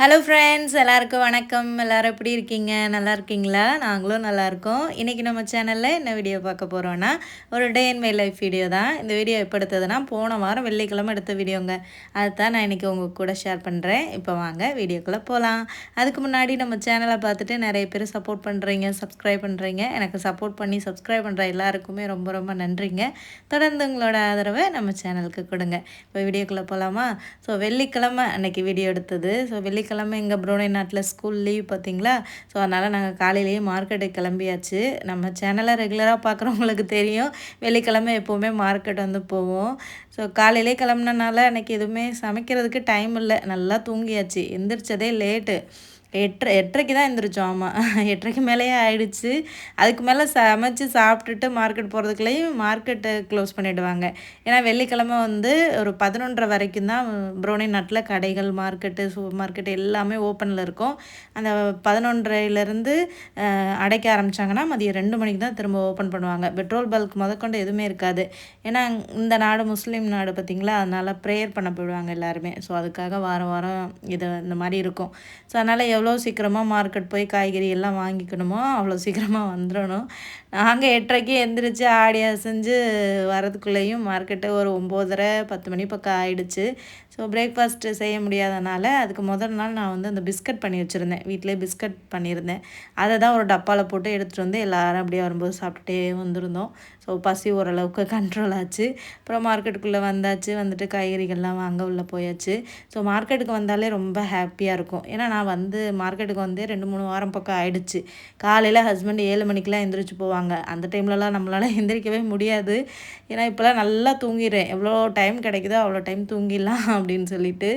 Hello friends எல்லாருக்கும் வணக்கம். எல்லோரும் எப்படி இருக்கீங்க? நல்லா இருக்கீங்களா? நாங்களும் நல்லா இருக்கோம். இன்றைக்கி நம்ம சேனலில் என்ன வீடியோ பார்க்க போகிறோன்னா ஒரு day in my life video தான். இந்த வீடியோ எப்போ எடுத்ததுன்னா போன வாரம் வெள்ளிக்கிழமை எடுத்த வீடியோங்க அதுதான் நான் இன்றைக்கி உங்கள் கூட ஷேர் பண்ணுறேன் இப்போ வாங்க வீடியோக்குள்ளே போகலாம் அதுக்கு முன்னாடி நம்ம சேனலை பார்த்துட்டு நிறைய பேர் சப்போர்ட் பண்ணுறீங்க சப்ஸ்கிரைப் பண்ணுறீங்க எனக்கு சப்போர்ட் பண்ணி சப்ஸ்கிரைப் பண்ணுற எல்லாருக்குமே ரொம்ப ரொம்ப நன்றிங்க. தொடர்ந்து உங்களோட ஆதரவை நம்ம சேனலுக்கு கொடுங்க. இப்போ வீடியோக்குள்ளே போகலாமா ஸோ வெள்ளிக்கிழமை அன்றைக்கி வீடியோ எடுத்தது. ஸோ வெள்ளி வெள்ளிக்கிழமை எங்கள் புரோனை நாட்டில் ஸ்கூல் லீவ் பார்த்தீங்களா? ஸோ அதனால் நாங்கள் காலையிலேயே மார்க்கெட்டுக்கு கிளம்பியாச்சு. நம்ம சேனலை ரெகுலராக பார்க்குறவங்களுக்கு தெரியும். வெள்ளிக்கிழமை எப்போவுமே மார்க்கெட் வந்து போவோம். ஸோ காலையிலே கிளம்புனனால எனக்கு எதுவுமே சமைக்கிறதுக்கு டைம் இல்லை. நல்லா தூங்கியாச்சு. எந்திரிச்சதே லேட்டு எட்டரை எட்டரைக்கு தான் எழுந்திரிச்சோம் ஆமாம் எட்டரைக்கு மேலேயே ஆயிடுச்சு. அதுக்கு மேலே சமைச்சு சாப்பிட்டுட்டு மார்க்கெட் போகிறதுக்குள்ளேயும் மார்க்கெட்டை க்ளோஸ் பண்ணிவிடுவாங்க ஏன்னா வெள்ளிக்கிழமை வந்து ஒரு பதினொன்றரை வரைக்கும் தான் ப்ரௌனி நட்டில் கடைகள் மார்க்கெட்டு சூப்பர் மார்க்கெட் எல்லாமே ஓப்பனில் இருக்கும். அந்த பதினொன்றரைலேருந்து அடைக்க ஆரம்பித்தாங்கன்னா மதியம் ரெண்டு மணிக்கு தான் திரும்ப ஓப்பன் பண்ணுவாங்க. பெட்ரோல் பல்க் முதற்கொண்டு எதுவுமே இருக்காது. ஏன்னா இந்த நாடு முஸ்லீம் நாடு பார்த்திங்களா? அதனால் ப்ரேயர் பண்ண போயிடுவாங்க எல்லாருமே. ஸோ அதுக்காக வாரம் வாரம் இது இந்த மாதிரி இருக்கும். ஸோ அதனால் எவ்வளோ சீக்கிரமாக மார்க்கெட் போய் காய்கறி எல்லாம் வாங்கிக்கணுமோ அவ்வளோ சீக்கிரமாக வந்துடணும். நாங்கள் எட்டரைக்கு எந்திரிச்சு ஆடி அசைஞ்சு வரதுக்குள்ளேயும் மார்க்கெட்டு ஒரு ஒம்போதரை பத்து மணி பக்கம் ஆயிடுச்சு. ஸோ பிரேக்ஃபாஸ்ட்டு செய்ய முடியாதனால அதுக்கு முதல் நாள் நான் வந்து அந்த பிஸ்கட் பண்ணி வச்சுருந்தேன். வீட்டிலே பிஸ்கட் பண்ணியிருந்தேன். அதை தான் ஒரு டப்பாவில் போட்டு எடுத்துகிட்டு வந்து எல்லோரும் அப்படியே வரும்போது சாப்பிட்டுட்டே வந்திருந்தோம். ஸோ பசி ஓரளவுக்கு கண்ட்ரோல் ஆச்சு. அப்புறம் மார்க்கெட்டுக்குள்ளே வந்தாச்சு. வந்துட்டு காய்கறிகள்லாம் வாங்க உள்ளே போயாச்சு. ஸோ மார்க்கெட்டுக்கு வந்தாலே ரொம்ப ஹாப்பியாக இருக்கும். ஏன்னா நான் வந்து மார்க்கெட்டுக்கு வந்து ரெண்டு மூணு வாரம் பக்கம் ஆயிடுச்சு. காலையில் ஹஸ்பண்ட் ஏழு மணிக்கெலாம் எழுந்திரிச்சு போவாங்க. அந்த டைம்லலாம் நம்மளால் எந்திரிக்கவே முடியாது. ஏன்னா இப்போலாம் நல்லா தூங்கிடுறேன். எவ்வளோ டைம் கிடைக்குதோ அவ்வளோ டைம் தூங்கிடலாம் அப்படின்னு சொல்லிட்டு.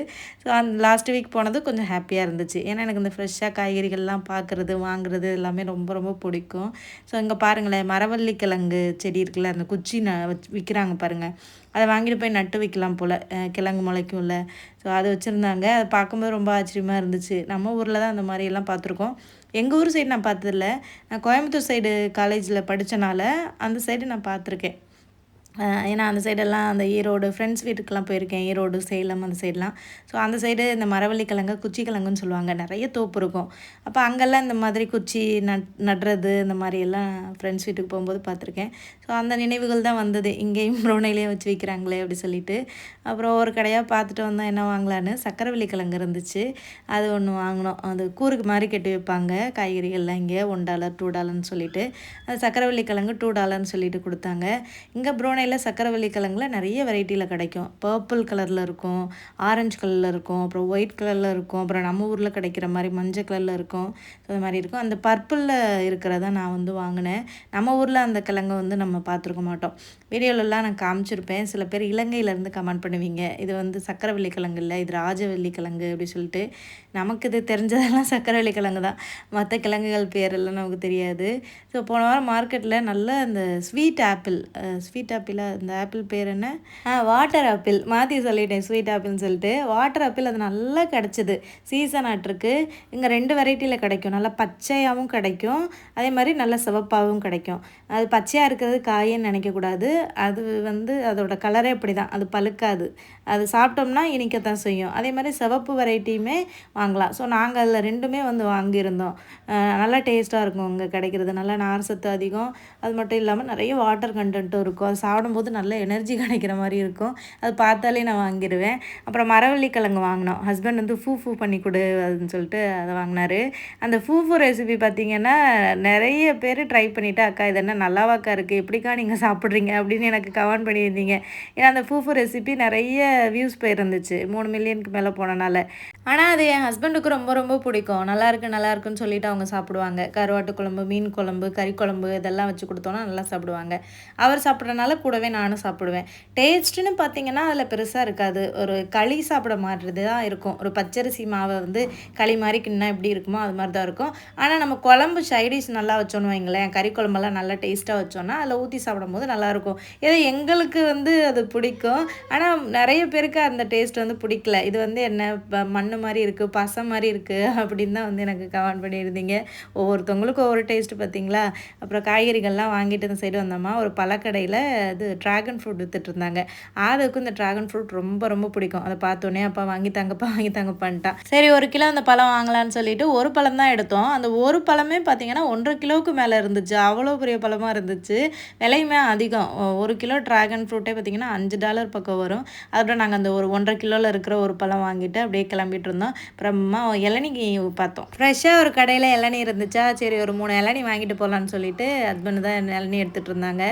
ஸோ அந்த லாஸ்ட் வீக் போனது கொஞ்சம் ஹாப்பியாக இருந்துச்சு. ஏன்னா எனக்கு இந்த ஃப்ரெஷ்ஷாக காய்கறிகள்லாம் பார்க்குறது வாங்குறது எல்லாமே ரொம்ப ரொம்ப பிடிக்கும். ஸோ இங்கே பாருங்களேன். மரவள்ளி கிழங்கு செடி இருக்குல்ல அந்த குச்சி ந விற்கிறாங்க பாருங்கள் அதை வாங்கிட்டு போய் நட்டு வைக்கலாம் போல். கிழங்கு முளைக்கும்ல. ஸோ அதை வச்சுருந்தாங்க. அதை பார்க்கும்போது ரொம்ப ஆச்சரியமாக இருந்துச்சு. நம்ம ஊரில் தான் அந்த மாதிரியெல்லாம் பார்த்துருக்கோம். எங்கள் ஊர் சைடு நான் பார்த்ததில்ல. நான் கோயம்புத்தூர் சைடு காலேஜில் படித்தனால அந்த சைடு நான் பார்த்துருக்கேன். ஏன்னா அந்த சைடெல்லாம் அந்த ஈரோடு ஃப்ரெண்ட்ஸ் வீட்டுக்கெலாம் போயிருக்கேன். ஈரோடு சேலம் அந்த சைடெலாம் ஸோ அந்த சைடு இந்த மரவள்ளி கிழங்கு குச்சி கிழங்குன்னு சொல்லுவாங்க. நிறைய தோப்பு இருக்கும். அப்போ அங்கெல்லாம் இந்த மாதிரி குச்சி நட் நடுறது இந்த மாதிரியெல்லாம் ஃப்ரெண்ட்ஸ் வீட்டுக்கு போகும்போது பார்த்துருக்கேன். ஸோ அந்த நினைவுகள் தான் வந்தது. இங்கேயும் ப்ரோனையிலே வச்சு வைக்கிறாங்களே அப்படி சொல்லிட்டு. அப்புறம் ஒரு கடையாக பார்த்துட்டு வந்தால் என்ன வாங்கலான்னு சக்கரவள்ளி கிழங்கு இருந்துச்சு. அது ஒன்று வாங்கினோம். அது கூறுக்கு மாதிரி கெட்டு வைப்பாங்க. காய்கறிகள்லாம் இங்கே ஒன் டாலர் டூ டாலர்னு சொல்லிட்டு. அது சக்கரவள்ளி கிழங்கு டூ டாலர்னு சொல்லிட்டு கொடுத்தாங்க. இங்கே ப்ரோனை சென்னையில் சக்கரவள்ளி கிழங்குல நிறைய வெரைட்டியில் கிடைக்கும். பர்பிள் கலரில் இருக்கும் ஆரஞ்சு கலரில் இருக்கும் அப்புறம் ஒயிட் கலரில் இருக்கும் அப்புறம் நம்ம ஊரில் கிடைக்கிற மாதிரி மஞ்சள் கலரில் இருக்கும். அது மாதிரி இருக்கும். அந்த பர்பிளில் இருக்கிறத நான் வந்து வாங்கினேன். நம்ம ஊரில் அந்த கிழங்கு வந்து நம்ம பார்த்துருக்க மாட்டோம். வீடியோலலாம் நான் காமிச்சிருப்பேன். சில பேர் இலங்கையிலேருந்து கமெண்ட் பண்ணுவீங்க. இது வந்து சக்கரவள்ளி கிழங்கு இல்லை இது ராஜவள்ளி கிழங்கு அப்படி சொல்லிட்டு. நமக்கு இது தெரிஞ்சதெல்லாம் சக்கரவள்ளி கிழங்கு தான். மற்ற கிழங்குகள் பேரெல்லாம் நமக்கு தெரியாது. ஸோ போன வாரம் மார்க்கெட்டில் நல்ல அந்த ஸ்வீட் ஆப்பிள் ஸ்வீட் ஆப்பிள் ஆப்பிளா? இந்த ஆப்பிள் பேர் என்ன? ஆ வாட்டர் ஆப்பிள் மாற்றி சொல்லிட்டேன் ஸ்வீட் ஆப்பிள்னு சொல்லிட்டு. வாட்டர் ஆப்பிள் அது நல்லா கிடச்சிது. சீசன் ஆட்ருக்கு இங்கே ரெண்டு வெரைட்டியில் கிடைக்கும். நல்லா பச்சையாகவும் கிடைக்கும். அதே மாதிரி நல்லா சிவப்பாகவும் கிடைக்கும். அது பச்சையாக இருக்கிறது காயின்னு நினைக்கக்கூடாது. அது வந்து அதோட கலரே அப்படி தான் அது பழுக்காது. அது சாப்பிட்டோம்னா இனிக்கத்தான் செய்யும். அதே மாதிரி சிவப்பு வெரைட்டியுமே வாங்கலாம். ஸோ நாங்கள் அதில் ரெண்டுமே வந்து வாங்கியிருந்தோம். நல்லா டேஸ்ட்டாக இருக்கும் இங்கே கிடைக்கிறது. நல்லா நார் சத்து அதிகம். அது மட்டும் இல்லாமல் நிறைய வாட்டர் கண்டென்ட்டும் இருக்கும். அது சாப்பிடும்போது நல்ல எனர்ஜி கிடைக்கிற மாதிரி இருக்கும். அது பார்த்தாலே நான் வாங்கிடுவேன் அப்புறம் மரவள்ளி கிழங்கு வாங்கினோம். ஹஸ்பண்ட் வந்து ஃபூ ஃபூ பண்ணி கொடு அப்படின்னு சொல்லிட்டு அதை வாங்கினாரு. அந்த ஃபூ ஃபூ ரெசிபி பார்த்தீங்கன்னா நிறைய பேர் ட்ரை பண்ணிவிட்டு அக்கா இது என்ன நல்லாவாக்கா இருக்குது எப்படிக்கா நீங்கள் சாப்பிட்றீங்க? அப்படின்னு எனக்கு கமெண்ட் பண்ணியிருந்தீங்க. ஏன்னா அந்த ஃபூ ஃபூ ரெசிபி நிறைய வியூஸ் போயிருந்துச்சு. மூணு மில்லியனுக்கு மேலே போனனால. ஆனால் அது என் ஹஸ்பண்டுக்கு ரொம்ப ரொம்ப பிடிக்கும். நல்லா இருக்கு நல்லா இருக்குன்னு சொல்லிட்டு அவங்க சாப்பிடுவாங்க. கருவாட்டு குழம்பு மீன் குழம்பு கறி குழம்பு இதெல்லாம் வச்சு கொடுத்தோன்னா நல்லா சாப்பிடுவாங்க. அவர் சாப்பிட்றனால கூடவே நானும் சாப்பிடுவேன். டேஸ்ட்டுன்னு பார்த்தீங்கன்னா அதில் பெருசாக இருக்காது. ஒரு களி சாப்பிட மாட்டுறது தான் இருக்கும். ஒரு பச்சரிசி மாவை வந்து களி மாதிரி கிண்ணா எப்படி இருக்குமோ அது மாதிரி தான் இருக்கும். ஆனால் நம்ம குழம்பு சைடிஷ் நல்லா வச்சோன்னு வைங்களேன். கறி குழம்பெல்லாம் நல்லா டேஸ்ட்டாக வச்சோன்னா அதில் ஊற்றி சாப்பிடும்போது நல்லாயிருக்கும் ஏதோ எங்களுக்கு வந்து அது பிடிக்கும். ஆனால் நிறைய பேருக்கு அந்த டேஸ்ட் வந்து பிடிக்கல. இது வந்து என்ன மண் மாதிரி இருக்குது பசை மாதிரி இருக்குது அப்படின்னு தான் வந்து எனக்கு கமெண்ட் பண்ணியிருந்தீங்க. ஒவ்வொருத்தவங்களுக்கும் ஒவ்வொரு டேஸ்ட்டு பார்த்தீங்களா அப்புறம் காய்கறிகள்லாம் வாங்கிட்டு இந்த சைடு வந்தோமா? ஒரு பழக்கடையில் வந்து ட்ராகன் ஃப்ரூட் வித்துட்டு இருந்தாங்க ஆதவுக்கு இந்த ட்ராகன் ஃப்ரூட் ரொம்ப ரொம்ப பிடிக்கும். அதை பார்த்தோன்னே அப்பா வாங்கி தாங்கப்பா வாங்கி தாங்கப்பான்ட்டான் சரி ஒரு கிலோ அந்த பழம் வாங்கலான்னு சொல்லிட்டு ஒரு பழம் தான் எடுத்தோம். அந்த ஒரு பழமே பார்த்தீங்கன்னா ஒன்றரை கிலோவுக்கு மேலே இருந்துச்சு. அவ்வளோ பெரிய பழமாக இருந்துச்சு. விலையுமே அதிகம். ஒரு கிலோ ட்ராகன் ஃப்ரூட்டே பார்த்தீங்கன்னா அஞ்சு டாலர் பக்கம் வரும். அதுக்கப்புறம் நாங்கள் அந்த ஒரு ஒன்றரை கிலோவில் இருக்கிற ஒரு பழம் வாங்கிட்டு அப்படியே கிளம்பிட்டு இருந்தோம். அப்புறமா இளநிக்கு பார்த்தோம். ஃப்ரெஷ்ஷாக ஒரு கடையில் இளநீ இருந்துச்சா? சரி ஒரு மூணு இளநி வாங்கிட்டு போகலான்னு சொல்லிட்டு ஹஸ்பண்ட் தான் இளநீ எடுத்துகிட்டு இருந்தாங்க.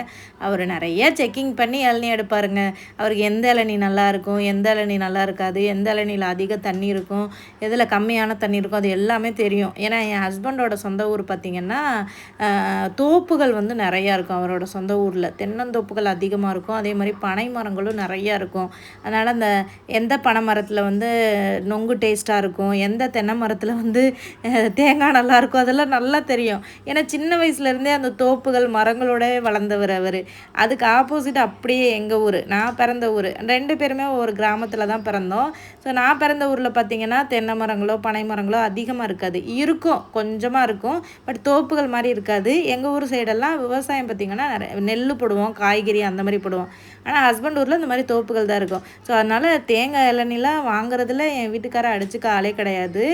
அவர் நிறைய செக்கிங் பண்ணி இளநி எடுப்பாருங்க. அவருக்கு எந்த இளநி நல்லாயிருக்கும் எந்த இளநி நல்லா இருக்காது எந்த இளநியில் அதிக தண்ணி இருக்கும் எதில் கம்மியான தண்ணி இருக்கும் அது எல்லாமே தெரியும். ஏன்னா என் ஹஸ்பண்டோட சொந்த ஊர் பார்த்திங்கன்னா தோப்புகள் வந்து நிறையா இருக்கும் அவரோட சொந்த ஊரில். தென்னந்தோப்புகள் அதிகமாக இருக்கும். அதே மாதிரி பனை மரங்களும் நிறையா இருக்கும். அதனால் அந்த எந்த பனை மரத்தில் வந்து நொங்கு டேஸ்ட்டாக இருக்கும் எந்த தென்னை மரத்தில் வந்து தேங்காய் நல்லா இருக்கும் அதெல்லாம் நல்லா தெரியும். ஏன்னா சின்ன வயசுலேருந்தே அந்த தோப்புகள் மரங்களோட வளர்ந்தவர் அவர். அதுக்கு ஆப் ஆப்போசிட் அப்படியே எங்கள் ஊர். நான் பிறந்த ஊர். ரெண்டு பேருமே ஒரு கிராமத்தில் தான் பிறந்தோம். ஸோ நான் பிறந்த ஊரில் பார்த்திங்கன்னா தென்னை மரங்களோ பனை மரங்களோ அதிகமாக இருக்காது. இருக்கும் கொஞ்சமாக இருக்கும். பட் தோப்புகள் மாதிரி இருக்காது. எங்கள் ஊர் சைடெல்லாம் விவசாயம் பார்த்திங்கன்னா நெல் போடுவோம் காய்கறி அந்த மாதிரி போடுவோம். ஆனால் ஹஸ்பண்ட் ஊரில் இந்த மாதிரி தோப்புகள் தான் இருக்கும். ஸோ அதனால் தேங்காய் இளநிலாம் வாங்குறதுல என் வீட்டுக்காரர் அடிச்சுக்க ஆளே கிடையாது.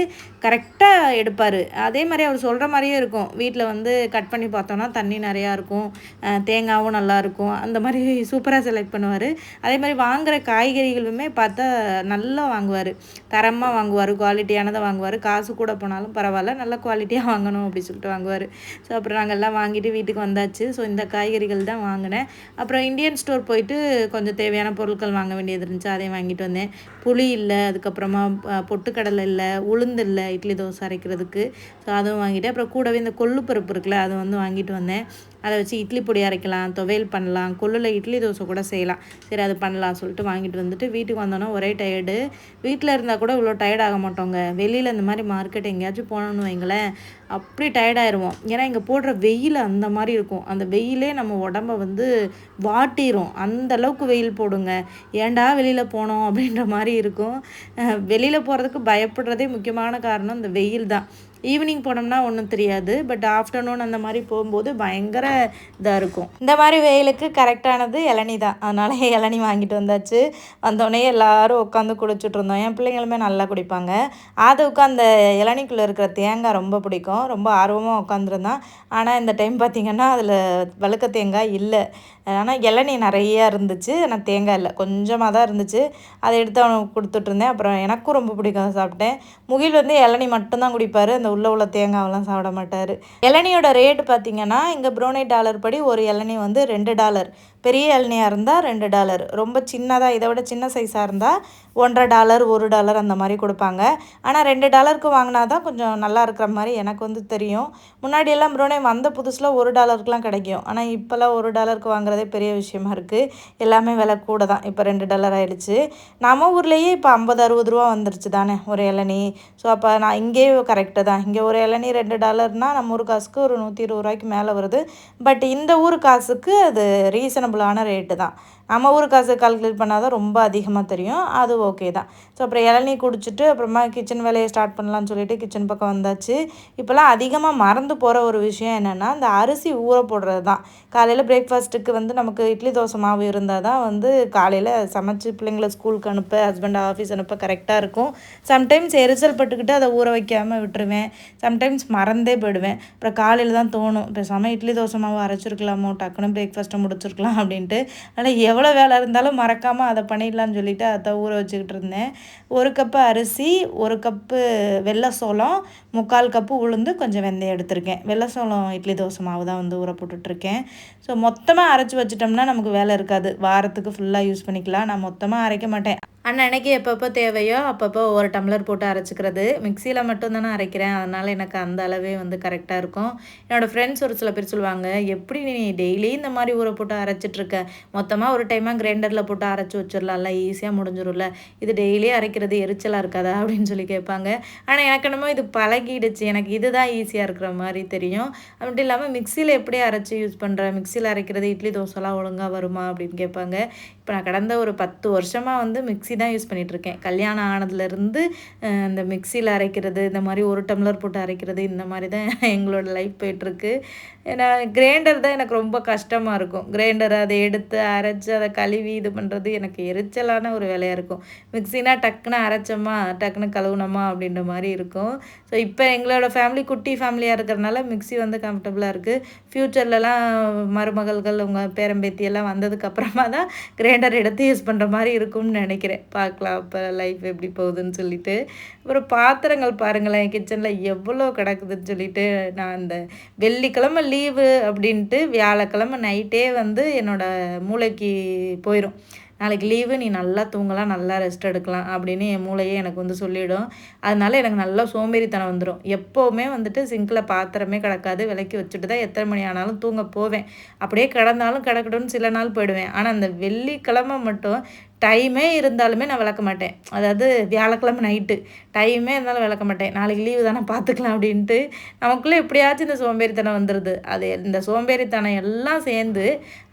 கரெக்டாக எடுப்பார். அதே மாதிரி அவர் சொல்கிற மாதிரியே இருக்கும். வீட்டில் வந்து கட் பண்ணி பார்த்தோன்னா தண்ணி நிறையா இருக்கும். தேங்காயும் நல்லாயிருக்கும் அந்த மாதிரி சூப்பராக செலக்ட் பண்ணுவார். அதே மாதிரி வாங்குகிற காய்கறிகளுமே பார்த்தா நல்லா வாங்குவார். தரமாக வாங்குவார் குவாலிட்டியானதை வாங்குவார். காசு கூட போனாலும் பரவாயில்ல நல்ல குவாலிட்டியாக வாங்கணும் அப்படின்னு சொல்லிட்டு வாங்குவார். ஸோ அப்புறம் நாங்கள் எல்லாம் வாங்கிட்டு வீட்டுக்கு வந்தாச்சு. ஸோ இந்த காய்கறிகள் தான் வாங்கினேன். அப்புறம் இந்தியன் ஸ்டோர் போயிட்டு கொஞ்சம் தேவையான பொருட்கள் வாங்க வேண்டியது இருந்துச்சு. அதையும் வாங்கிட்டு வந்தேன். புளி இல்லை அதுக்கப்புறமா பொட்டுக்கடலை இல்லை உளுந்து இல்லை இட்லி தோசை அரைக்கிறதுக்கு. ஸோ அதுவும் வாங்கிட்டேன். அப்புறம் கூடவே இந்த கொள்ளு பருப்பு இருக்குல்ல அதை வந்து வாங்கிட்டு வந்தேன். அதை வச்சு இட்லி பொடி அரைக்கலாம் துவையல் பண்ணலாம் கொள்ளில் இட்லி தோசை கூட செய்யலாம். சரி அது பண்ணலாம் சொல்லிட்டு வாங்கிட்டு வந்துட்டு வீட்டுக்கு வந்தோன்னா ஒரே டயர்டு வீட்டில் இருந்தால் கூட இவ்வளோ டயர்ட் ஆக மாட்டோங்க. வெளியில் இந்த மாதிரி மார்க்கெட் எங்கேயாச்சும் போனோம்னு வைங்களேன் அப்படி டயர்டாயிருவோம் ஏன்னா இங்கே போடுற வெயில் அந்த மாதிரி இருக்கும். அந்த வெயிலே நம்ம உடம்ப வந்து வாட்டிடும் அந்த அளவுக்கு வெயில் போடுங்க. ஏண்டா வெளியில் போனோம் அப்படின்ற மாதிரி இருக்கும். வெளியில் போகிறதுக்கு பயப்படுறதே முக்கியமான காரணம் இந்த வெயில் தான் ஈவினிங் போனோம்னா ஒன்றும் தெரியாது பட் ஆஃப்டர்நூன் அந்த மாதிரி போகும்போது பயங்கர இதாக இருக்கும். இந்த மாதிரி வெயிலுக்கு கரெக்டானது இளநி தான். அதனால் இளநி வாங்கிட்டு வந்தாச்சு. வந்தோடனே எல்லாரும் உட்காந்து குடிச்சிட்டு இருந்தோம். என் பிள்ளைங்களுமே நல்லா குடிப்பாங்க. ஆதவுக்கு அந்த இளநிக்குள்ளே இருக்கிற தேங்காய் ரொம்ப பிடிக்கும். ரொம்ப ஆர்வமாக உட்காந்துருந்தான். ஆனால் இந்த டைம் பார்த்திங்கன்னா அதில் வழுக்க தேங்காய் இல்லை. ஆனால் இளநீ நிறையா இருந்துச்சு. ஆனால் தேங்காய் இல்லை. கொஞ்சமாக தான் இருந்துச்சு. அதை எடுத்து அவனுக்கு கொடுத்துட்ருந்தேன் அப்புறம் எனக்கும் ரொம்ப பிடிக்கும். சாப்பிட்டேன். முகில் வந்து இளநீ மட்டும்தான் குடிப்பார். அந்த உள்ள உள்ள தேங்காவெல்லாம் சாப்பிட மாட்டார். இளநியோட ரேட்டு பார்த்திங்கன்னா இங்கே ப்ரோனை டாலர் படி ஒரு இளநீ வந்து ரெண்டு டாலர் பெரிய இளநியாக இருந்தால் ரெண்டு டாலர். ரொம்ப சின்னதாக இதை விட சின்ன சைஸாக இருந்தால் ஒன்றரை டாலர் ஒரு டாலர் அந்த மாதிரி கொடுப்பாங்க. ஆனால் ரெண்டு டாலருக்கு வாங்கினா தான் கொஞ்சம் நல்லா இருக்கிற மாதிரி எனக்கு வந்து தெரியும். முன்னாடியெல்லாம் ப்ரோனே வந்த புதுசில் ஒரு டாலருக்குலாம் கிடைக்கும். ஆனால் இப்போல்லாம் ஒரு டாலருக்கு வாங்குறதே பெரிய விஷயமா இருக்குது எல்லாமே விலை கூட தான். இப்போ ரெண்டு டாலர் ஆகிடுச்சு நம்ம ஊர்லேயே இப்போ ஐம்பது அறுபது ரூபா வந்துருச்சு தானே ஒரு இளநீ. ஸோ அப்போ நான் இங்கேயே கரெக்டு தான். இங்கே ஒரு இளநி ரெண்டு டாலர்னால் நம்ம ஊர் காசுக்கு ஒரு நூற்றி இருபது ரூபாய்க்கு மேலே வருது. பட் இந்த ஊர் காசுக்கு அது ரீசனபிளான ரேட்டு தான். நம்ம ஊர் காசு கால்குலேட் பண்ணால் தான் ரொம்ப அதிகமாக தெரியும். அது ஓகே தான். ஸோ அப்புறம் இளநீ குடிச்சிட்டு அப்புறமா கிச்சன் வேலையை ஸ்டார்ட் பண்ணலான்னு சொல்லிட்டு கிச்சன் பக்கம் வந்தாச்சு. இப்போல்லாம் அதிகமாக மறந்து போகிற ஒரு விஷயம் என்னென்னா இந்த அரிசி ஊற போடுறது தான் காலையில் பிரேக்ஃபாஸ்ட்டுக்கு வந்து நமக்கு இட்லி தோசை மாவு இருந்தால் தான் வந்து காலையில் சமைச்சு பிள்ளைங்களை ஸ்கூலுக்கு அனுப்ப ஹஸ்பண்ட் ஆஃபீஸ் அனுப்ப கரெக்டாக இருக்கும். சம்டைம்ஸ் எரிச்சல் பட்டுக்கிட்டு அதை ஊற வைக்காமல் விட்டுருவேன். சம்டைம்ஸ் மறந்தே போயிடுவேன். அப்புறம் காலையில் தான் தோணும். இப்போ சம இட்லி தோசை மாவு அரைச்சிருக்கலாமோ டக்குன்னு பிரேக்ஃபாஸ்ட்டை முடிச்சிருக்கலாம் அப்படின்ட்டு. அதனால் எவ்வளோ வேலை இருந்தாலும் மறக்காமல் அதை பண்ணிடலான்னு சொல்லிட்டு அதை ஊற வச்சுக்கிட்டு இருந்தேன். ஒரு கப்பு அரிசி ஒரு கப்பு வெள்ளை சோளம் முக்கால் கப்பு உளுந்து கொஞ்சம் வெந்தயம் எடுத்திருக்கேன். வெள்ளை சோளம் இட்லி தோசை மாவு தான் வந்து ஊற போட்டுட்ருக்கேன். ஸோ மொத்தமாக அரைச்சி வச்சிட்டோம்னா நமக்கு வேலை இருக்காது. வாரத்துக்கு ஃபுல்லாக யூஸ் பண்ணிக்கலாம். நான் மொத்தமாக அரைக்க மாட்டேன். அன்னன்னைக்கு எப்பப்போ தேவையோ அப்பப்போ ஒரு டம்ளர் போட்டு அரைச்சிக்கிறது. மிக்சியில் மட்டும் தானே அரைக்கிறேன். அதனால் எனக்கு அந்த அளவே வந்து கரெக்டாக இருக்கும். என்னோடய ஃப்ரெண்ட்ஸ் ஒரு சில பேர் சொல்லுவாங்க எப்படி நீ டெய்லி இந்த மாதிரி ஊற போட்டு அரைச்சிட்ருக்க? மொத்தமாக ஒரு டைமாக கிரைண்டரில் போட்டு அரைச்சி வச்சிடலாம்ல ஈஸியாக முடிஞ்சிடும்ல இது டெய்லி அரைக்கிறது எரிச்சலாக இருக்காதா? அப்படின்னு சொல்லி கேட்பாங்க. ஆனால் எனக்கு என்னமோ இது பழகிடுச்சு. எனக்கு இதுதான் ஈஸியாக இருக்கிற மாதிரி தெரியும். அப்படி இல்லாமல் மிக்சியில் எப்படி அரைச்சி யூஸ் பண்ணுற மிக்சியில் அரைக்கிறது இட்லி தோசைலாம் ஒழுங்காக வருமா அப்படின்னு கேட்பாங்க. இப்போ நான் கடந்த ஒரு பத்து வருஷமாக வந்து மிக்சி தான் யூஸ் பண்ணிகிட்ருக்கேன் கல்யாணம் ஆனதுலேருந்து இந்த மிக்சியில் அரைக்கிறது இந்த மாதிரி ஒரு டம்ளர் போட்டு அரைக்கிறது இந்த மாதிரி தான் எங்களோட லைஃப் போயிட்டுருக்கு. ஏன்னா கிரைண்டர் தான் எனக்கு ரொம்ப கஷ்டமாக இருக்கும். கிரைண்டர் அதை எடுத்து அரைச்சி அதை கழுவி இது பண்ணுறது எனக்கு எரிச்சலான ஒரு வேலையாக இருக்கும். மிக்சினா டக்குன்னு அரைச்சோமா டக்குன்னு கழுவுனோமா அப்படின்ற மாதிரி இருக்கும். ஸோ இப்போ எங்களோட ஃபேமிலி குட்டி ஃபேமிலியாக இருக்கிறனால மிக்சி வந்து கம்ஃபர்டபுளாக இருக்குது ஃப்யூச்சர்லலாம் மருமகள்கள் உங்கள் பேரம்பேத்தி எல்லாம் வந்ததுக்கப்புறமா தான் கிரைண்டர் எடுத்து யூஸ் பண்ணுற மாதிரி இருக்கும்னு நினைக்கிறேன். பார்க்கலாம் அப்போ லைஃப் எப்படி போகுதுன்னு சொல்லிட்டு. அப்புறம் பாத்திரங்கள் பாருங்களேன் கிச்சனில் எவ்வளோ கிடக்குதுன்னு சொல்லிட்டு நான் அந்த வெள்ளிக்கிழமை லீவு அப்படின்ட்டு வியாழக்கிழமை நைட்டே வந்து என்னோடய மூளைக்கு போயிடும் நாளைக்கு லீவு நீ நல்லா தூங்கலாம் நல்லா ரெஸ்ட் எடுக்கலாம் அப்படின்னு என் மூளையே எனக்கு வந்து சொல்லிவிடும் அதனால எனக்கு நல்லா சோம்பேறித்தனம் வந்துடும் எப்போவுமே வந்துட்டு சிங்கில் பாத்திரமே கிடக்காது விலக்கி வச்சுட்டு தான் எத்தனை மணி ஆனாலும் தூங்க போவேன். அப்படியே கிடந்தாலும் கிடக்கட்டும்னு சில நாள் போயிடுவேன். ஆனால் அந்த வெள்ளிக்கிழமை மட்டும் டைமே இருந்தாலுமே நான் விளக்க மாட்டேன். அதாவது வியாழக்கிழமை நைட்டு டைமே இருந்தாலும் விளக்க மாட்டேன். நாளைக்கு லீவு தானே பார்த்துக்கலாம் அப்படின்ட்டு நமக்குள்ளே எப்படியாச்சும் இந்த சோம்பேறித்தனம் வந்துடுது அது இந்த சோம்பேறித்தனம் எல்லாம் சேர்ந்து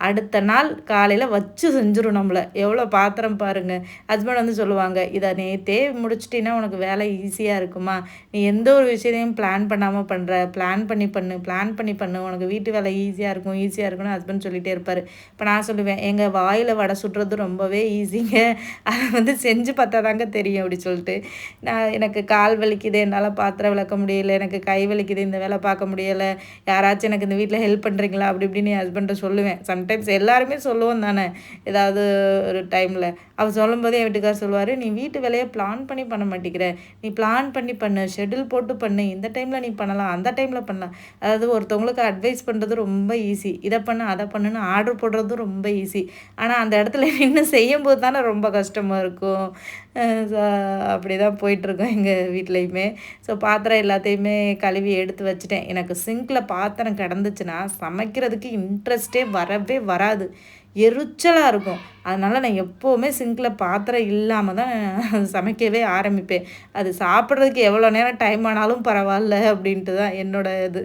அடுத்த நாள் காலையில் வச்சு செஞ்சிடும் நம்மளை. எவ்வளோ பாத்திரம் பாருங்கள் ஹஸ்பண்ட் வந்து சொல்லுவாங்க இதை நேற்றே முடிச்சிட்டின்னா உனக்கு வேலை ஈஸியாக இருக்குமா? நீ எந்த ஒரு விஷயத்தையும் பிளான் பண்ணாமல் பண்ணுற பிளான் பண்ணி பண்ணு. பிளான் பண்ணி பண்ணு. உனக்கு வீட்டு வேலை ஈஸியாக இருக்கும் ஈஸியாக இருக்கும்னு ஹஸ்பண்ட் சொல்லிகிட்டே இருப்பார். இப்போ நான் சொல்லுவேன் எங்கள் வாயில் வடை சுடுறது ரொம்பவே ஈஸி ஈஸிங்க அதை வந்து செஞ்சு பார்த்தா தாங்க தெரியும் அப்படி சொல்லிட்டு. நான் எனக்கு கால் வலிக்குது என்னால் பாத்திரம் விளக்க முடியல எனக்கு கை வலிக்குது இந்த வேலை பார்க்க முடியலை யாராச்சும் எனக்கு இந்த வீட்டில் ஹெல்ப் பண்ணுறீங்களா அப்படி இப்படின்னு என் ஹஸ்பண்டை சொல்லுவேன். சம்டைம்ஸ் எல்லாருமே சொல்லுவோம் தானே. ஏதாவது ஒரு டைமில் அவர் சொல்லும்போது என் வீட்டுக்கார் சொல்லுவார் நீ வீட்டு வேலையை பிளான் பண்ணி பண்ண மாட்டேங்கிற. நீ பிளான் பண்ணி பண்ணு ஷெடியூல் போட்டு பண்ணு. இந்த டைமில் நீ பண்ணலாம் அந்த டைமில் பண்ணலாம். அதாவது ஒருத்தவங்களுக்கு அட்வைஸ் பண்ணுறது ரொம்ப ஈஸி இதை பண்ணு அதை பண்ணுன்னு ஆர்டர் போடுறதும் ரொம்ப ஈஸி ஆனால் அந்த இடத்துல நின்று செய்யும்போது தானே ரொம்ப கஷ்டமாக இருக்கும். அப்படி தான் போயிட்டுருக்கோம் எங்கள் வீட்லேயுமே. ஸோ பாத்திரம் எல்லாத்தையுமே கழுவி எடுத்து வச்சுட்டேன். எனக்கு சிங்கில் பாத்திரம் கிடந்துச்சுன்னா சமைக்கிறதுக்கு இன்ட்ரெஸ்ட்டே வரவே வராது. எரிச்சலாக இருக்கும். அதனால் நான் எப்போவுமே சிங்கில் பாத்திரம் இல்லாமல் தான் சமைக்கவே ஆரம்பிப்பேன். அது சாப்பிட்றதுக்கு எவ்வளோ நேரம் டைம் ஆனாலும் பரவாயில்ல அப்படின்ட்டு தான் என்னோடய இது.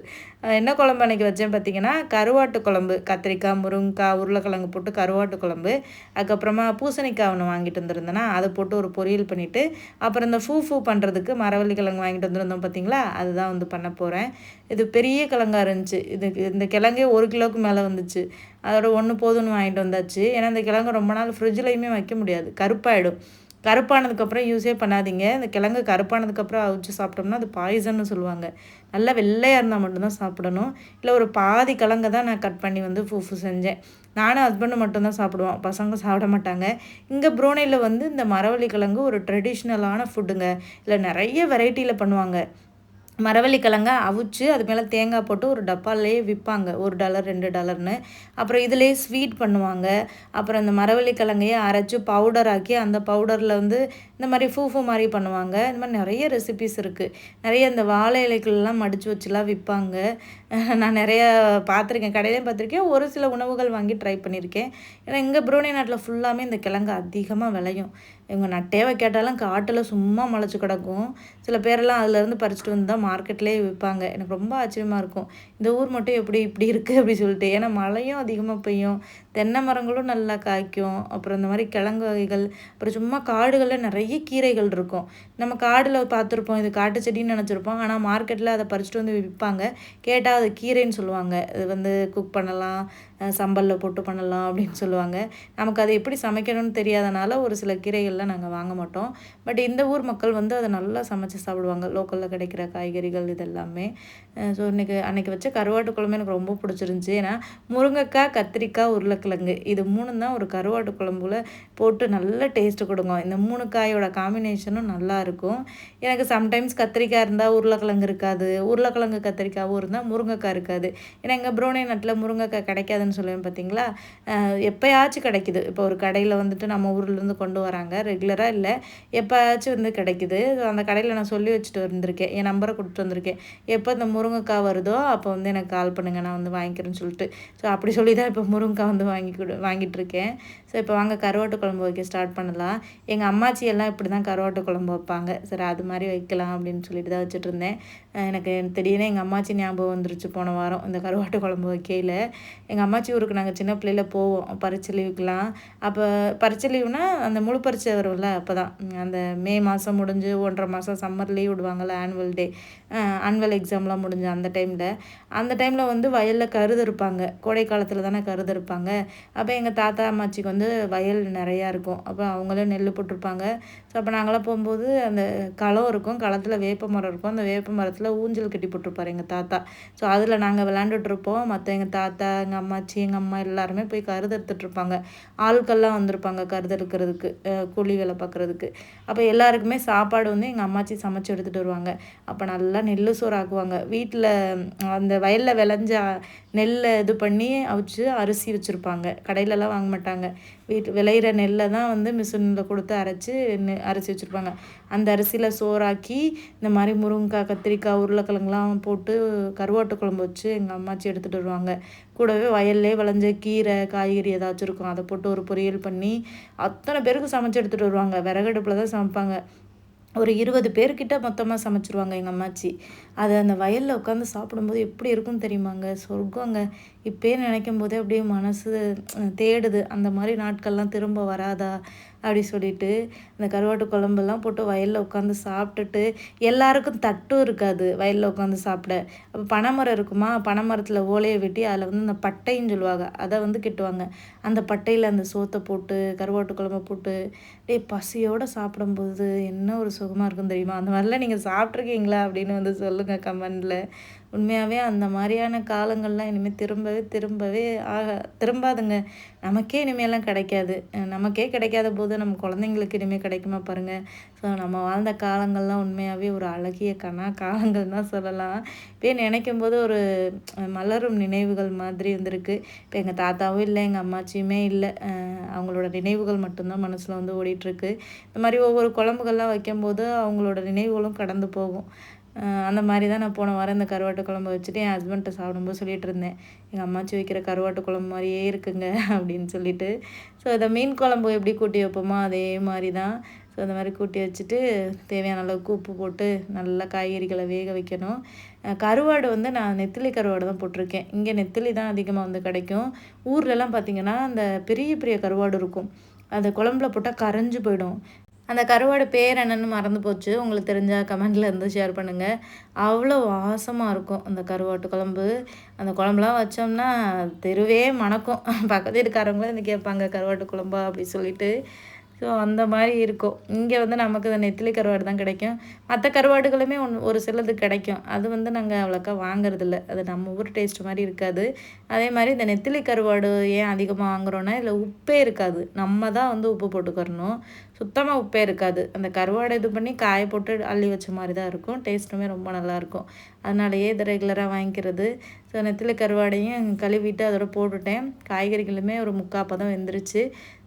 என்ன குழம்பு அன்றைக்கி வச்சேன் பார்த்தீங்கன்னா கருவாட்டு குழம்பு கத்திரிக்காய் முருங்கைக்காய் உருளைக்கிழங்கு போட்டு கருவாட்டு குழம்பு அதுக்கப்புறமா பூசணிக்காய் ஒன்று வாங்கிட்டு வந்திருந்தேன்னா அதை போட்டு ஒரு பொரியல் பண்ணிவிட்டு அப்புறம் இந்த ஃபூ ஃபூ பண்ணுறதுக்கு மரவள்ளி கிழங்கு வாங்கிட்டு வந்திருந்தோம் பார்த்தீங்களா அதுதான் வந்து பண்ண போகிறேன் இது பெரிய கிழங்கா இருந்துச்சு. இது இந்த கிழங்கே ஒரு கிலோவுக்கு மேலே வந்துச்சு. அதோட ஒன்று போதும்னு வாங்கிட்டு வந்தாச்சு. ஏன்னா இந்த கிழங்கு ரொம்ப நாள் ஃப்ரிட்ஜ்லேயுமே வைக்க முடியாது. கருப்பாயிடும். கருப்பானதுக்கப்புறம் யூஸே பண்ணாதீங்க. இந்த கிழங்கு கருப்பானதுக்கப்புறம் அவிச்சு சாப்பிட்டோம்னா அது பாய்சன்னு சொல்லுவாங்க. நல்லா வெள்ளையாக இருந்தால் மட்டும்தான் சாப்பிடணும். இல்லை ஒரு பாதி கிழங்கை தான் நான் கட் பண்ணி வந்து ஃபூஃபு செஞ்சேன். நானும் ஹஸ்பண்டும் மட்டும்தான் சாப்பிடுவோம். பசங்க சாப்பிட மாட்டாங்க. இங்கே ப்ரோனையில் வந்து இந்த மரவள்ளி கிழங்கு ஒரு ட்ரெடிஷ்னலான ஃபுட்டுங்க இல்லை நிறைய வெரைட்டியில் பண்ணுவாங்க. மரவள்ளி கிழங்க அவிச்சு அது மேலே தேங்காய் போட்டு ஒரு டப்பாலேயே விற்பாங்க. ஒரு டாலர் ரெண்டு டாலர்னு அப்புறம் இதிலே ஸ்வீட் பண்ணுவாங்க. அப்புறம் இந்த மரவள்ளிக்கிழங்கையே அரைச்சி பவுடர் ஆக்கி அந்த பவுடரில் வந்து இந்த மாதிரி ஃபூஃபு மாதிரி பண்ணுவாங்க. இந்த மாதிரி நிறைய ரெசிபிஸ் இருக்குது நிறைய இந்த வாழை இலைகள்லாம் மடித்து வச்சுலாம் விற்பாங்க. நான் நிறைய பார்த்துருக்கேன். கடையிலையும் பார்த்துருக்கேன். ஒரு சில உணவுகள் வாங்கி ட்ரை பண்ணியிருக்கேன். ஏன்னா இங்கே புரோனி நாட்டில் ஃபுல்லாமே இந்த கிழங்கு அதிகமாக விளையும். இவங்க நட்டேவை கேட்டாலும் காட்டில் சும்மா முளைச்சி கிடக்கும். சில பேரெல்லாம் அதுலேருந்து பறிச்சுட்டு வந்து தான் மார்க்கெட்லேயே விற்பாங்க. எனக்கு ரொம்ப ஆச்சரியமாக இருக்கும். இந்த ஊர் மட்டும் எப்படி இப்படி இருக்குது அப்படி சொல்லிட்டு. ஏன்னா மழையும் அதிகமாக பெய்யும். தென்னை மரங்களும் நல்லா காய்க்கும். அப்புறம் இந்த மாதிரி கிழங்கு வகைகள் அப்புறம் சும்மா காடுகளில் நிறைய கீரைகள் இருக்கும். நம்ம காடில் பார்த்துருப்போம் இது காட்டு செடின்னு நினச்சிருப்போம். ஆனால் மார்க்கெட்டில் அதை பறிச்சுட்டு வந்து விற்பாங்க கேட்டால் அது கீரைன்னு சொல்லுவாங்க. இது வந்து குக் பண்ணலாம். சம்பலில் போட்டு பண்ணலாம் அப்படின்னு சொல்லுவாங்க. நமக்கு அதை எப்படி சமைக்கணும்னு தெரியாதனால ஒரு சில கீரைகள்லாம் நாங்கள் வாங்க மாட்டோம். பட் இந்த ஊர் மக்கள் வந்து அதை நல்லா சமைச்சு சாப்பிடுவாங்க. லோக்கலில் கிடைக்கிற காய்கறிகள் இதெல்லாமே. ஸோ இன்றைக்கி அன்றைக்கி வச்ச கருவாட்டு குழம்பு எனக்கு ரொம்ப பிடிச்சிருந்துச்சி. ஏன்னா முருங்கைக்காய் கத்திரிக்காய் உருளைக்கிழங்கு இது மூணு தான் ஒரு கருவாட்டு குழம்புல போட்டு நல்ல டேஸ்ட்டு கொடுக்கும் இந்த மூணு காயோட காம்பினேஷனும் நல்லா இருக்கும். எனக்கு சம்டைம்ஸ் கத்திரிக்காய் இருந்தால் உருளைக்கிழங்கு இருக்காது. உருளைக்கிழங்கு கத்திரிக்காவும் இருந்தால் முருங்கைக்காய் இருக்காது. ஏன்னா எங்கள் ப்ரோனே நட்டில் முருங்கைக்காய் கிடைக்காது சொல்லுவேன் பார்த்தீங்களா எப்போயாச்சும் கிடைக்குது. இப்போ ஒரு கடையில் வந்துட்டு நம்ம ஊர்லேருந்து கொண்டு வராங்க. ரெகுலராக இல்லை. எப்போயாச்சும் வந்து கிடைக்குது. அந்த கடையில் நான் சொல்லி வச்சுட்டு வந்திருக்கேன். என் நம்பரை கொடுத்துட்டு வந்திருக்கேன். எப்போ இந்த முருங்கைக்காய் வருதோ அப்போ வந்து எனக்கு கால் பண்ணுங்கள் நான் வந்து வாங்கிக்கிறேன்னு சொல்லிட்டு. ஸோ அப்படி சொல்லி தான் இப்போ முருங்கைக்காய் வந்து வாங்கி கொடு வாங்கிட்டு இருக்கேன். ஸோ இப்போ வாங்க கருவாட்டு குழம்பு வைக்க ஸ்டார்ட் பண்ணலாம். எங்கள் அம்மாச்சி எல்லாம் இப்படி தான் கருவாட்டு குழம்பு வைப்பாங்க. சரி அது மாதிரி வைக்கலாம் அப்படின்னு சொல்லிட்டு தான் வச்சுட்டு இருந்தேன். எனக்கு திடீர்னு எங்கள் அம்மாச்சி ஞாபகம் வந்துருச்சு போன வாரம். இந்த கருவாட்டு குழம்பு வைக்கையில். எங்கள் அம்மாச்சி ஊருக்கு நாங்கள் சின்ன பிள்ளையில் போவோம். பரிச்சை லீவுக்கெலாம் அப்போ பரிச்சை லீவுனா அந்த முழு பரிச்சை வரும்ல அப்போ தான் அந்த மே மாதம் முடிஞ்சு ஒன்றரை மாதம் சம்மர் லீவ் விடுவாங்கள்ல ஆனுவல் டே ஆனுவல் எக்ஸாம்லாம் முடிஞ்சு அந்த டைமில் அந்த டைமில் வந்து வயலில் கருது இருப்பாங்க. கோடை காலத்தில் தானே கருது இருப்பாங்க. அப்போ எங்கள் தாத்தா அம்மாச்சிக்கு வந்து வயல் நிறையா இருக்கும். அப்போ அவங்களே நெல் போட்டிருப்பாங்க. ஸோ அப்போ நாங்களாம் போகும்போது அந்த களம் இருக்கும். களத்தில் வேப்ப மரம் இருக்கும். அந்த வேப்ப மரத்தில் ஊஞ்சல் கட்டி போட்டிருப்பார் எங்கள் தாத்தா. ஸோ அதில் நாங்கள் விளாண்டுட்ருப்போம் மற்ற எங்கள் தாத்தா எங்கள் அம்மாச்சி எங்கள் அம்மா எல்லாருமே போய் கருது எடுத்துட்ருப்பாங்க ஆட்கள்லாம் வந்திருப்பாங்க கருது எடுக்கிறதுக்கு கூலி வேலை பார்க்குறதுக்கு அப்போ எல்லாருக்குமே சாப்பாடு வந்து எங்கள் அம்மாச்சி சமைச்சு எடுத்துகிட்டு வருவாங்க. அப்போ நல்லா நெல் சோறு ஆக்குவாங்க வீட்டில் அந்த வயலில் விளைஞ்ச நெல்லை இது பண்ணி அவிச்சு அரிசி வச்சுருப்பாங்க. கடையிலலாம் வாங்க மாட்டாங்க. வீட்டு விளையிற நெல்லை தான் வந்து மிஷினில் கொடுத்து அரைச்சி நெ அரிசி வச்சுருப்பாங்க. அந்த அரிசியில் சோறாக்கி இந்த மாதிரி முருங்கைக்காய் கத்திரிக்காய் உருளைக்கிழங்குலாம் போட்டு கருவாட்டு குழம்பு வச்சு எங்கள் அம்மாச்சி எடுத்துகிட்டு வருவாங்க. கூடவே வயல்லே விளைஞ்ச கீரை காய்கறி ஏதாச்சும் இருக்கும். அதை போட்டு ஒரு பொரியல் பண்ணி அத்தனை பேருக்கு சமைச்சு எடுத்துகிட்டு வருவாங்க. விறகடுப்பில் தான் சமைப்பாங்க. ஒரு இருபது பேர்கிட்ட மொத்தமாக சமைச்சிருவாங்க எங்கள் அம்மாச்சி. அதை அந்த வயலில் உட்காந்து சாப்பிடும்போது எப்படி இருக்கும்னு தெரியுமாங்க? சொர்க்கங்க. இப்போயே நினைக்கும் போதே அப்படியே மனசு தேடுது. அந்த மாதிரி நாட்கள்லாம் திரும்ப வராதா? அப்படி சொல்லிட்டு இந்த கருவாட்டு குழம்பெல்லாம் போட்டு வயலில் உட்காந்து சாப்பிட்டுட்டு எல்லாருக்கும் தட்டும் இருக்காது வயலில் உட்காந்து சாப்பிட. அப்போ பனைமரம் இருக்குமா? பனைமரத்தில் ஓலையை வெட்டி அதில் வந்து இந்த பட்டைன்னு சொல்லுவாங்க. அதை வந்து கிட்டுவாங்க. அந்த பட்டையில் அந்த சோத்தை போட்டு கருவாட்டு குழம்பை போட்டு டே பசியோடு சாப்பிடும்போது என்ன ஒரு சுகமாக இருக்கும் தெரியுமா? அந்த மாதிரிலாம் நீங்கள் சாப்பிட்ருக்கீங்களா அப்படின்னு வந்து சொல்லுங்கள் கமெண்டில். உண்மையாகவே அந்த மாதிரியான காலங்கள்லாம் இனிமேல் திரும்பவே திரும்பவே ஆக திரும்பாதுங்க. நமக்கே இனிமேலாம் கிடைக்காது. நமக்கே கிடைக்காத போது நம்ம குழந்தைங்களுக்கு இனிமேல் கிடைக்குமா பாருங்கள் ஸோ நம்ம வாழ்ந்த காலங்கள்லாம் உண்மையாகவே ஒரு அழகிய கணா காலங்கள் தான் சொல்லலாம். இப்போ நினைக்கும் போது ஒரு மலரும் நினைவுகள் மாதிரி வந்திருக்கு. இப்போ எங்கள் தாத்தாவும் இல்லை எங்கள் அம்மாச்சியுமே இல்லை. அவங்களோட நினைவுகள் மட்டும்தான் மனசில் வந்து ஓடிட்டுருக்கு இந்த மாதிரி ஒவ்வொரு குழம்புகள்லாம் வைக்கும்போது அவங்களோட நினைவுகளும் கடந்து போகும். அந்த மாதிரி தான் நான் போன வாரம் இந்த கருவாட்டு குழம்பு வச்சுட்டு என் ஹஸ்பண்ட்டை சாப்பிடும்போது சொல்லிகிட்டு இருந்தேன். எங்கள் அம்மாச்சி வைக்கிற கருவாட்டு குழம்பு மாதிரியே இருக்குங்க அப்படின்னு சொல்லிட்டு. ஸோ அதை மீன் குழம்பு எப்படி கூட்டி வைப்போமோ அதே மாதிரி தான். ஸோ அந்த மாதிரி கூட்டி வச்சுட்டு தேவையான அளவுக்கு உப்பு போட்டு நல்லா காய்கறிகளை வேக வைக்கணும். கருவாடு வந்து நான் நெத்திலி கருவாடு தான் போட்டிருக்கேன். இங்கே நெத்திலி தான் அதிகமாக வந்து கிடைக்கும். ஊர்லலாம் பார்த்திங்கன்னா அந்த பெரிய பெரிய கருவாடு இருக்கும். அந்த குழம்புல போட்டால் கரைஞ்சி போயிடும். அந்த கருவாடு பேர் என்னென்னு மறந்து போச்சு. உங்களுக்கு தெரிஞ்சால் கமெண்டில் இருந்து ஷேர் பண்ணுங்கள் அவ்வளோ வாசமாக இருக்கும் அந்த கருவாட்டு குழம்பு. அந்த குழம்புலாம் வச்சோம்னா தெருவே மணக்கும். பக்கத்து இருக்காரவங்களும் வந்து கேட்பாங்க கருவாட்டு குழம்பா? அப்படி சொல்லிட்டு. ஸோ அந்த மாதிரி இருக்கும். இங்கே வந்து நமக்கு இந்த நெத்திலி கருவாடு தான் கிடைக்கும். மற்ற கருவாடுகளுமே ஒன் ஒரு சிலது கிடைக்கும். அது வந்து நாங்கள் அவ்வளோக்கா வாங்குறதில்ல. அது நம்ம ஊர் டேஸ்ட் மாதிரி இருக்காது. அதே மாதிரி இந்த நெத்திலி கருவாடு ஏன் அதிகமாக வாங்குறோன்னா இல்லை உப்பே இருக்காது. நம்ம தான் வந்து உப்பு போட்டுக்கிறணும். சுத்தமாக உப்பே இருக்காது. அந்த கருவாடை இது பண்ணி காய போட்டு அள்ளி வச்ச மாதிரி தான் இருக்கும். டேஸ்ட்டுமே ரொம்ப நல்லாயிருக்கும் அதனாலயே இதை ரெகுலராக வாங்கிக்கிறது. ஸோ நெத்திலி கருவாடையும் கழுவிட்டு அதோட போட்டுட்டேன். காய்கறிகளுமே ஒரு முக்கால் பதம் வெந்துருச்சு.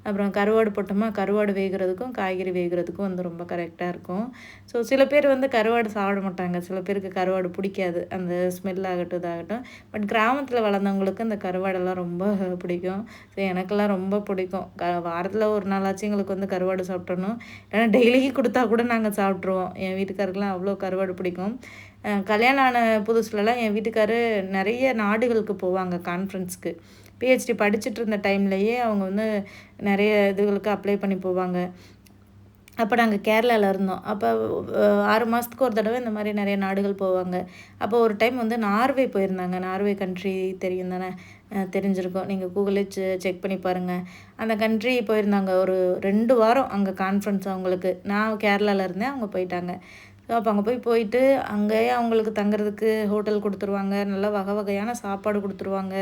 அப்புறம் கருவாடு போட்டோமா கருவாடு வேகிறதுக்கும் காய்கறி வேகிறதுக்கும் வந்து ரொம்ப கரெக்டாக இருக்கும். ஸோ சில பேர் வந்து கருவாடு சாப்பிட மாட்டாங்க. சில பேருக்கு கருவாடு பிடிக்காது. அந்த ஸ்மெல் ஆகட்டும் இதாகட்டும். பட் கிராமத்தில் வளர்ந்தவங்களுக்கு இந்த கருவாடெல்லாம் ரொம்ப பிடிக்கும். ஸோ எனக்கெல்லாம் ரொம்ப பிடிக்கும். க வாரத்தில் ஒரு நாளாச்சும் எங்களுக்கு வந்து கருவாடு சாப்பிட்டணும் ஏன்னா டெய்லிக்கு கொடுத்தா கூட நாங்கள் சாப்பிட்ருவோம் என் வீட்டுக்காருக்கெல்லாம் அவ்வளோ கருவாடு பிடிக்கும். கல்யாணம் ஆன புதுசுலலாம் என் வீட்டுக்காரு நிறைய நாடுகளுக்கு போவாங்க கான்ஃபரன்ஸ்க்கு பிஹெச்டி படிச்சுட்டு இருந்த டைம்லையே அவங்க வந்து நிறைய இதுகளுக்கு அப்ளை பண்ணி போவாங்க. அப்போ நாங்கள் கேரளாவில் இருந்தோம். அப்போ ஆறு மாதத்துக்கு ஒரு தடவை இந்த மாதிரி நிறைய நாடுகள் போவாங்க. அப்போ ஒரு டைம் வந்து நார்வே போயிருந்தாங்க. நார்வே கண்ட்ரி தெரியும் தானே? தெரிஞ்சிருக்கோம். நீங்கள் கூகுளே செக் பண்ணி பாருங்கள் அந்த கண்ட்ரி போயிருந்தாங்க. ஒரு ரெண்டு வாரம் அங்கே கான்ஃபரன்ஸ் அவங்களுக்கு. நான் கேரளாவில் இருந்தேன். அவங்க போயிட்டாங்க. ஸோ அப்போ அங்கே போய் போயிட்டு அங்கேயே அவங்களுக்கு தங்குறதுக்கு ஹோட்டல் கொடுத்துருவாங்க. நல்ல வகை வகையான சாப்பாடு கொடுத்துருவாங்க.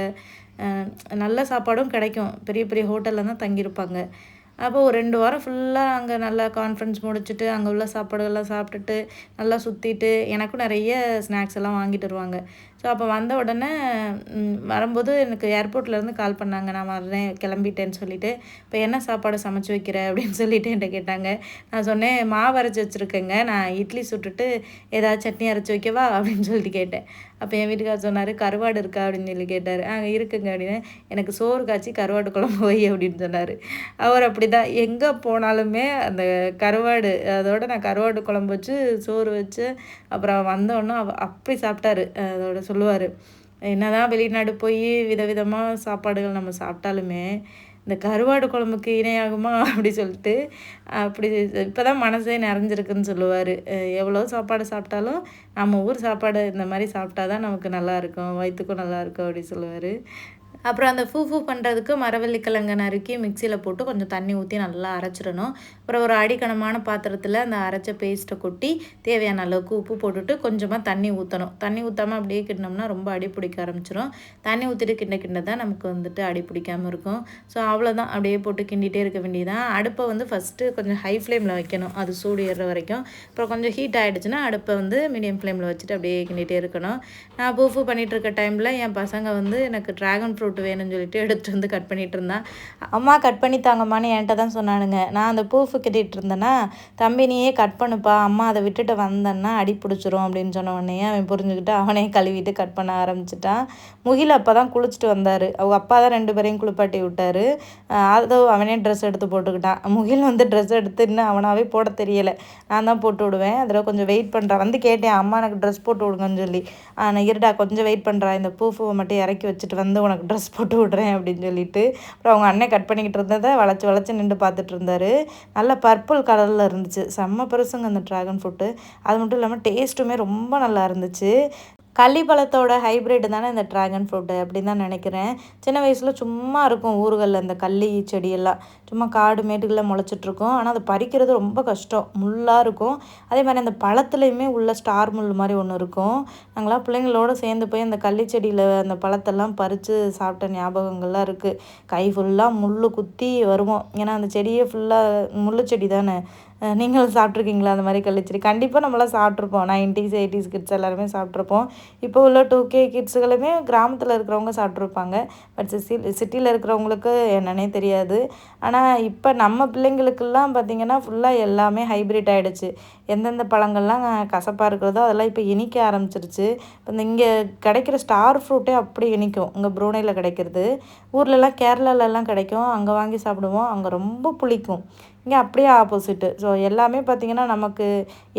நல்ல சாப்பாடும் கிடைக்கும். பெரிய பெரிய ஹோட்டலில் தான் தங்கியிருப்பாங்க. அப்போ ஒரு ரெண்டு வாரம் ஃபுல்லாக அங்கே நல்லா கான்ஃபரன்ஸ் முடிச்சுட்டு அங்கே உள்ள சாப்பாடுகள்லாம் சாப்பிட்டுட்டு நல்லா சுற்றிட்டு எனக்கும் நிறைய ஸ்நாக்ஸ் எல்லாம் வாங்கிட்டு வருவாங்க. ஸோ அப்போ வந்த உடனே வரும்போது எனக்கு ஏர்போர்ட்லேருந்து கால் பண்ணாங்க. நான் வர்றேன் கிளம்பிட்டேன்னு சொல்லிட்டு இப்போ என்ன சாப்பாடு சமைச்சு வைக்கிற? அப்படின்னு சொல்லிட்டு என்கிட்ட கேட்டாங்க. நான் சொன்னேன் மாவு அரைச்சி வச்சுருக்கேங்க. நான் இட்லி சுட்டுட்டு ஏதாவது சட்னி அரைச்சி வைக்கவா? அப்படின்னு சொல்லிட்டு கேட்டேன். அப்போ என் வீட்டுக்கார் சொன்னார் கருவாடு இருக்கா? அப்படின்னு சொல்லி கேட்டார். அங்கே இருக்குங்க அப்படின்னு. எனக்கு சோறு காய்ச்சி கருவாடு குழம்பு வை அப்படின்னு சொன்னார். அவர் அப்படி தான் எங்கே போனாலுமே அந்த கருவாடு அதோட நான் கருவாடு குழம்பு வச்சு சோறு வச்சு அப்புறம் வந்தோடனே அப்படி சாப்பிட்டாரு. அதோட சொல்லுவார். என்னதான் வெளிநாடு போய் விதவிதமாக சாப்பாடுகள் நம்ம சாப்பிட்டாலுமே இந்த கருவாடு குழம்புக்கு இணையாகுமா அப்படி சொல்லிட்டு அப்படி இப்போ தான் மனசே நிறைஞ்சிருக்குன்னு சொல்லுவார். எவ்வளோ சாப்பாடு சாப்பிட்டாலும் நம்ம ஊர் சாப்பாடு இந்த மாதிரி சாப்பிட்டா தான் நமக்கு நல்லாயிருக்கும் வயிற்றுக்கும் நல்லாயிருக்கும் அப்படி சொல்லுவார். அப்புறம் அந்த ஃபூ ஃபூ பண்ணுறதுக்கு மரவள்ளிக்கிழங்க நறுக்கி மிக்சியில் போட்டு கொஞ்சம் தண்ணி ஊற்றி நல்லா அரைச்சிடணும். அப்புறம் ஒரு அடிக்கணமான பாத்திரத்தில் அந்த அரைச்ச பேஸ்ட்டை கொட்டி தேவையான அளவுக்கு உப்பு போட்டுட்டு கொஞ்சமாக தண்ணி ஊற்றணும் தண்ணி ஊற்றாமல் அப்படியே கிண்டோம்னா ரொம்ப அடி பிடிக்க ஆரம்பிச்சிடும் தண்ணி ஊற்றிட்டு கிண்ட கிண்ட தான் நமக்கு வந்துட்டு அடி பிடிக்காமல் இருக்கும். ஸோ அவ்வளோதான் அப்படியே போட்டு கிண்டிகிட்டே இருக்க வேண்டியதான் அடுப்பை வந்து ஃபஸ்ட்டு கொஞ்சம் ஹை ஃப்ளேமில் வைக்கணும். அது சூடு ஏறுற வரைக்கும். அப்புறம் கொஞ்சம் ஹீட் ஆகிடுச்சுன்னா அடுப்பை வந்து மீடியம் ஃப்ளேமில் வச்சுட்டு அப்படியே கிண்டிகிட்டே இருக்கணும். நான் பூஃபு பண்ணிகிட்ருக்க டைமில் என் பசங்க வந்து எனக்கு ட்ராகன் ஃப்ரூட் ஃப்ரூட் வேணும்னு சொல்லிட்டு எடுத்துகிட்டு வந்து கட் பண்ணிகிட்டு இருந்தான் அம்மா கட் பண்ணி தாங்கம்மான்னு என்கிட்ட தான் சொன்னானுங்க. நான் அந்த பூஃபு கட்டிகிட்டு இருந்தேன்னா தம்பி நீயே கட் பண்ணுப்பா. அம்மா அதை விட்டுட்டு வந்தேன்னா அடி பிடிச்சிரும் அப்படின்னு சொன்ன உடனே அவன் புரிஞ்சுக்கிட்டு அவனே கழுவிட்டு கட் பண்ண ஆரம்பிச்சிட்டான். முகில் அப்போ தான் குளிச்சுட்டு வந்தார். அவங்க அப்பா தான் ரெண்டு பேரையும் குளிப்பாட்டி விட்டார். அதோ அவனே ட்ரெஸ் எடுத்து போட்டுக்கிட்டான். முகில் வந்து ட்ரெஸ் எடுத்து இன்னும் அவனாவே போட தெரியலை. நான் தான் போட்டு விடுவேன். அதில் கொஞ்சம் வெயிட் பண்ணுறான் வந்து கேட்டேன் அம்மா எனக்கு ட்ரெஸ் போட்டு விடுங்கன்னு சொல்லி. நான் இருடா கொஞ்சம் வெயிட் பண்ணுறா இந்த பூஃபுவை மட்டும் இறக்கி வச்சுட்டு வந்து உனக்கு ட்ரெஸ் போட்டு விட்றேன் அப்படின்னு சொல்லிட்டு அப்புறம் அவங்க அண்ணன் கட் பண்ணிக்கிட்டு இருந்ததை வளைச்சி வளைச்சி நின்று பார்த்துட்டு இருந்தார். நல்ல பர்பிள் கலரில் இருந்துச்சு. செம்ம பெருசுங்க அந்த ட்ராகன் ஃப்ரூட்டு அது மட்டும் இல்லாமல் டேஸ்ட்டுமே ரொம்ப நல்லா இருந்துச்சு. கள்ளிப்பழத்தோட ஹைப்ரிட் தானே இந்த ட்ராகன் ஃப்ரூட்டு அப்படின்னு தான் நினைக்கிறேன். சின்ன வயசில் சும்மா இருக்கும் ஊர்களில் இந்த கள்ளி செடியெல்லாம். சும்மா காடு மேட்டுகளில் முளைச்சிட்ருக்கோம். ஆனால் அதை பறிக்கிறது ரொம்ப கஷ்டம். முள்ளாக இருக்கும். அதே மாதிரி அந்த பழத்துலையுமே உள்ள ஸ்டார் முள் மாதிரி ஒன்று இருக்கும். நாங்களாம் பிள்ளைங்களோட சேர்ந்து போய் அந்த கள்ளி செடியில் அந்த பழத்தெல்லாம் பறித்து சாப்பிட்ட ஞாபகங்கள்லாம் இருக்குது கை ஃபுல்லாக முள் குத்தி வருவோம். ஏன்னா அந்த செடியே ஃபுல்லாக முள்ளு செடி தானே. நீங்களும் சாப்பிட்ருக்கீங்களா அந்த மாதிரி கள்ளிச்செடி? கண்டிப்பாக நம்மளாம் சாப்பிட்ருப்போம். நைன்டிஸ் எயிட்டிஸ் கிட்ஸ் எல்லாருமே சாப்பிட்ருப்போம். இப்போ உள்ள டூ கே கிட்ஸுகளுமே கிராமத்தில் இருக்கிறவங்க சாப்பிட்ருப்பாங்க. பட் சிட்டி சிட்டியில் இருக்கிறவங்களுக்கு என்னன்னே தெரியாது. ஆனால் இப்போ நம்ம பிள்ளைங்களுக்கெல்லாம் பார்த்திங்கன்னா ஃபுல்லாக எல்லாமே ஹைப்ரிட் ஆகிடுச்சு எந்தெந்த பழங்கள்லாம் கசப்பாக இருக்கிறதோ அதெல்லாம் இப்போ இனிக்க ஆரம்பிச்சிருச்சு. இப்போ இந்த இங்கே கிடைக்கிற ஸ்டார் ஃப்ரூட்டே அப்படி இனிக்கும். இங்கே ப்ரூனையில் கிடைக்கிறது. ஊர்லலாம் கேரளாலெலாம் கிடைக்கும். அங்கே வாங்கி சாப்பிடுவோம். அங்கே ரொம்ப புளிக்கும். இங்கே அப்படியே ஆப்போசிட்டு ஸோ எல்லாமே பார்த்திங்கன்னா நமக்கு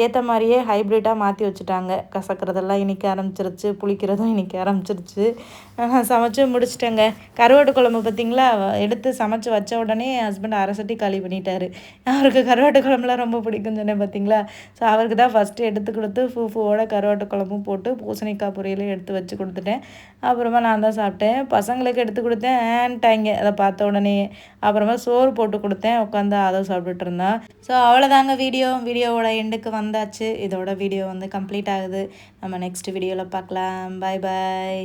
ஏற்ற மாதிரியே ஹைப்ரிட்டாக மாற்றி வச்சுட்டாங்க. கசக்கிறதெல்லாம் இன்றைக்கி ஆரம்பிச்சிருச்சு புளிக்கிறதும் இன்றைக்கி ஆரம்பிச்சிருச்சு. சமைச்சு முடிச்சிட்டேங்க. கருவாட்டு குழம்பு பார்த்திங்களா எடுத்து சமைச்சு வச்ச உடனே ஹஸ்பண்ட் அரசட்டி காலி பண்ணிட்டாரு. அவருக்கு கருவாட்டு குழம்புலாம் ரொம்ப பிடிக்கும்னு சொன்னேன் பார்த்தீங்களா ஸோ அவருக்கு தான் ஃபஸ்ட்டு எடுத்து கொடுத்து ஃபூஃபுவோட கருவாட்டு குழம்பும் போட்டு பூசணிக்காய் பொரியலும் எடுத்து வச்சு கொடுத்துட்டேன். அப்புறமா நான் தான் சாப்பிட்டேன். பசங்களுக்கு எடுத்து கொடுத்தேன். ஏன்ட்டாங்க அதை பார்த்த உடனே அப்புறமா சோறு போட்டு கொடுத்தேன். உட்காந்து அதை சாப்பிட்டுட்டு இருந்தான். ஸோ அவ்வளோதாங்க வீடியோ வீடியோவோட எண்டுக்கு வந்தாச்சு. இதோட வீடியோ வந்து கம்ப்ளீட் ஆகுது. நம்ம நெக்ஸ்ட் வீடியோவில் பார்க்கலாம். பாய் பாய்